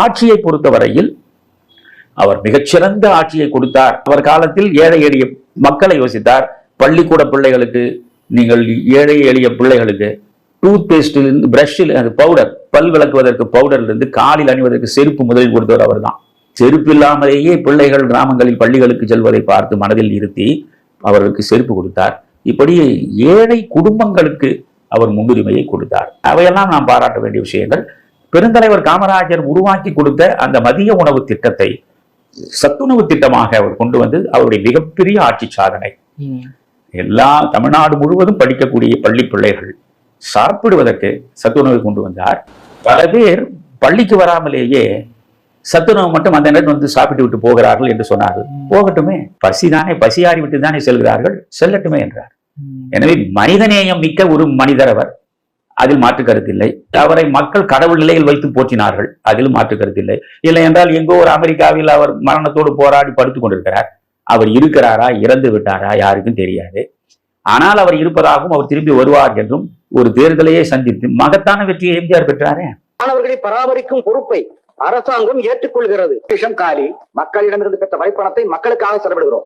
ஆட்சியை பொறுத்தவரையில் அவர் மிகச்சிறந்த ஆட்சியை கொடுத்தார். அவர் காலத்தில் ஏழை எளிய மக்களை யோசித்தார். பள்ளிக்கூட பிள்ளைகளுக்கு நீங்கள் ஏழை எளிய பிள்ளைகளுக்கு டூத் பேஸ்டிலிருந்து பிரஷில் அது பவுடர் பல் விளக்குவதற்கு பவுடர்லேருந்து காலில் அணிவதற்கு செருப்பு முதலில் கொடுத்தவர் அவர்தான். செருப்பு இல்லாமலேயே பிள்ளைகள் கிராமங்களில் பள்ளிகளுக்கு செல்வதை பார்த்து மனதில் இருத்தி அவர்களுக்கு செருப்பு கொடுத்தார். இப்படி ஏழை குடும்பங்களுக்கு அவர் முன்னுரிமையை கொடுத்தார். அவையெல்லாம் நாம் பாராட்ட வேண்டிய விஷயங்கள். பெருந்தலைவர் காமராஜர் உருவாக்கி கொடுத்த அந்த மதிய உணவு திட்டத்தை சத்துணவு திட்டமாக அவர் கொண்டு வந்து அவருடைய மிகப்பெரிய ஆட்சி சாதனை. எல்லா தமிழ்நாடு முழுவதும் படிக்கக்கூடிய பள்ளி பிள்ளைகள் சாப்பிடுவதற்கு சத்துணவை கொண்டு வந்தார். பல பேர் பள்ளிக்கு வராமலேயே சத்துணவு மட்டும் அந்த நேரம் வந்து சாப்பிட்டு விட்டு போகிறார்கள் என்று சொன்னார்கள். போகட்டுமே. பசிதானே பசியாறி விட்டு தானே செல்கிறார்கள். செல்லட்டுமே என்றார். எனவே மனிதநேயம் மிக்க ஒரு மனிதர் அவர். அதில் மாற்று கருத்தில்லை அவரை மக்கள் கடவுள் நிலையில் வைத்து போற்றினார்கள் அதில் மாற்று கருத்தில்லை இல்லை. என்றால் எங்கோ ஒரு அமெரிக்காவில் அவர் மரணத்தோடு போராடி படுத்துக் கொண்டிருக்கிறார். அவர் இருக்கிறாரா இறந்து விட்டாரா யாருக்கும் தெரியாது. ஆனால் அவர் இருப்பதாகவும் அவர் திரும்பி வருவார் என்றும் ஒரு தேர்தலையே சந்தித்து மகத்தான வெற்றியை எம்ஜிஆர் பெற்றாரே. மாணவர்களை பராமரிக்கும் பொறுப்பை அரசாங்கம் ஏற்றுக்கொள்கிறது. விஷம் காலி மக்களிடமிருந்து பெற்ற வரிப்பணத்தை மக்களுக்காக செலவிடுகிறோம்.